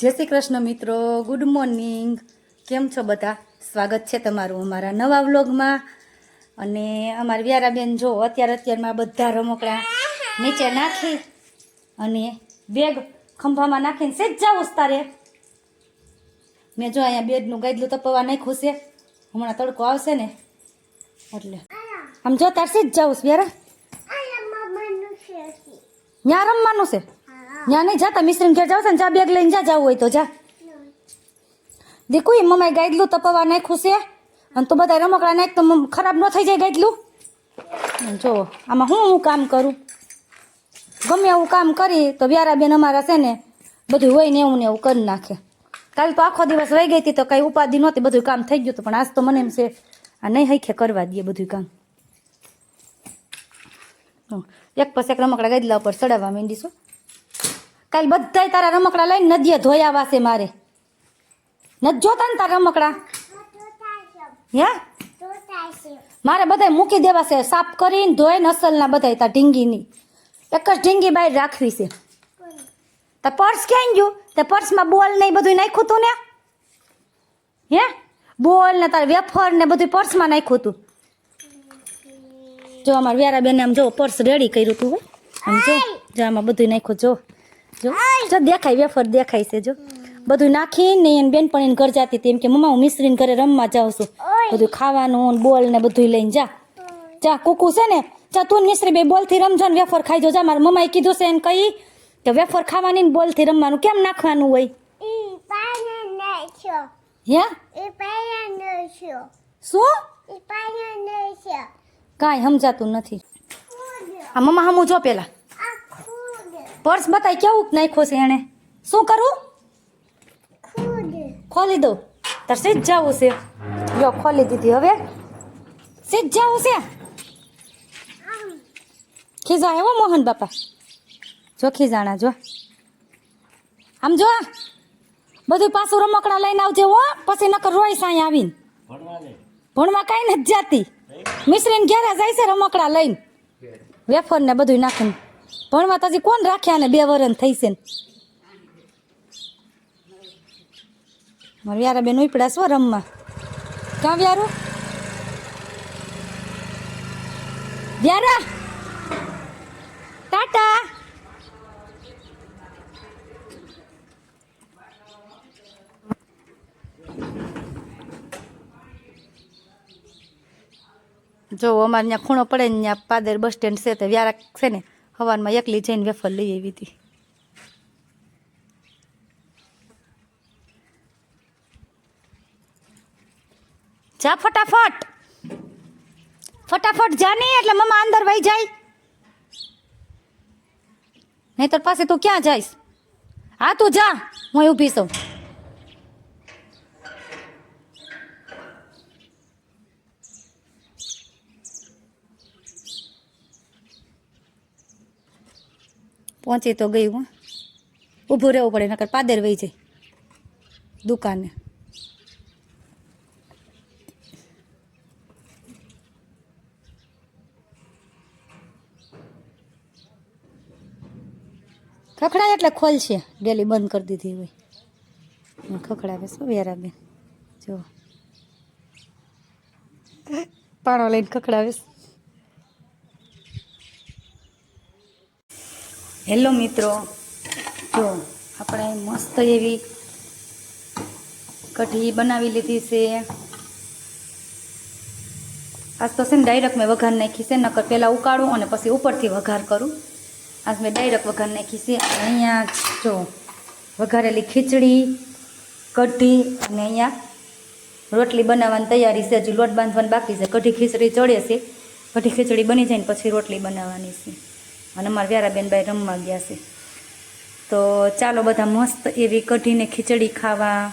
જય શ્રી કૃષ્ણ મિત્રો good morning કેમ છો બધા? સ્વાગત છે તમારું અમારા નવા વ્લોગમાં અને અમારી વ્યારાબેન જો અત્યારે અત્યારમાં બધા રમકડા નીચે નાખી અને બેગ ખંભામાં નાખીને સેજ જાવું તારે મેં જો અહીંયા બેડનું ગાદલું તપવા નાખ્યું છે. હમણાં તડકો આવશે ને એટલે. આમ જો તાર સેજ છે વ્યારા. ત્યાં રમવાનું છે? ત્યાં નહીં જાતા, મિશ્રીને ઘેર જાવ છે ને જા બેગ લઈને જા, જવું હોય તો જા. દેખું એ મમ્માએ ગાયડલું તપવા નાખ્યું છે. અને તું બધા રમકડા નાખ, તો ખરાબ ન થઈ જાય ગાયડલું જો, આમાં હું હું કામ કરું? ગમે એવું કામ કરી, તો વ્યારાબેન અમારા છે ને, બધું હોય ને એવું ને એવું કરી નાખે. કાલ તો આખો દિવસ વહી ગઈ હતી, તો કઈ ઉપાધિ નહોતી, બધું કામ થઈ ગયું પણ આજ તો મને એમ છે, આ નહીં હૈખે કરવા દઈએ બધું કામ. એક પછી એક રમકડા ગાદલા ઉપર ચડાવવા માંડીશું. કાલ બધાય તારા રમકડા લઈને નદીએ ધોયા વાસે મારે. નથી જોતા ને તારા રમકડા? હે? મારે બધાય મૂકી દેવા છે. સાફ કરીને ધોઈને અસલના બધાય તા ઢીંગીની. એક જ ઢીંગી બહાર રાખવી છે. તો પર્સ ક્યાં ગયું? તે પર્સમાં બોલ ને બધું નાખ્યું તું ને? હે? બોલ ને તાર વેફર ને બધું પર્સમાં નાખ્યું તું. જો અમારા વ્યારા બેને આમ જો પર્સ રેડી કર્યું તું આમ જો જો આમાં બધું નાખ્યું જો. જો જો દેખાય વેફર દેખાય છે જો. બધું નાખીને એને બેનપણીને ઘર જાતી હતી. એમ કે મમ્મા હું મિશ્રીને ઘરે રમવા જાઉં છું. બધું ખાવાનું ને બોલ ને બધું લઈને જા. જા કુકુ છે ને જા તું મિશ્રી બે બોલથી રમજો ને વેફર ખાઈ જો જા મારા મમ્માએ કીધું છે એને કહી કે વેફર ખાવાની ને બોલથી રમવાનું. કેમ નાખવાનું હોય? શું? કાંઈ સમજાતું નથી. આ મમ્મા હમું જો પેલા. પર્સ બતાય કેવું નાખ્યું છે એણે? શું કરું? ખોલી દઉં. તાર સીજ જવું છે. જો ખોલી દીધી હવે. સીધ જવું છે ખીજા એવો મોહન બાપા. જો ખીજાણા જો. આમ જો. બધું પાછું રમકડા લઈને આવજે હો. પછી નકર રોય સાંઈ આવીને. ભણવા કાંઈ નથી જાતી. મિશ્રીને ઘેરે જાય છે રમકડા લઈને. વેફર ને બધું નાખીને. ભણવા તો હજી કોણ રાખ્યા ને બે વરન થઈ છે મારે વ્યારા બેન ઉપડ્યા છો રમવા. ક્યાં વ્યારું? વ્યારા! ટાટા! જો અમારે ત્યાં ખૂણો પડે ને ત્યાં પાદર બસ સ્ટેન્ડ છે તો વ્યારા છે ને? સવારમાં એકલી જઈને વેફર લઈ આવી હતી. જા ફટાફટ. ફટાફટ જા નહીં, એટલે મમ્મા અંદર વહી જાય. નહીતર પાસે તું ક્યાં જઈશ? હા, તું જા, હું ઊભી છું. પહોંચી તો ગઈ હું. ઊભું રહેવું પડે, નકર પાદર વહી જાય દુકાને. ખખડાય એટલે ખોલશે ડેલી બંધ કરી દીધી હોય. ખખડાવે શું વેરા બેન જો. પાણો લઈને ખખડાવે હેલો મિત્રો. જો, આપણે મસ્ત એવી કઢી બનાવી લીધી છે. આજ તો છે ને ડાયરેક્ટ મેં વઘાર નાખી છે, નકર પહેલાં ઉકાળું અને પછી ઉપરથી વઘાર કરું. આજ મેં ડાયરેક્ટ વઘાર નાખી છે. અહીંયા જો, વઘારેલી ખીચડી, કઢી અને અહીંયા રોટલી બનાવવાની તૈયારી છે. હજુ લોટ બાંધવાની બાકી છે. કઢી ખીચડી ચડે છે. કઢી ખીચડી બની જાય ને પછી રોટલી બનાવવાની છે. અને અમારા વ્યારાબેનભાઈ રમવા ગયા છે. તો ચાલો બધા મસ્ત એવી કઢીને ખીચડી ખાવા.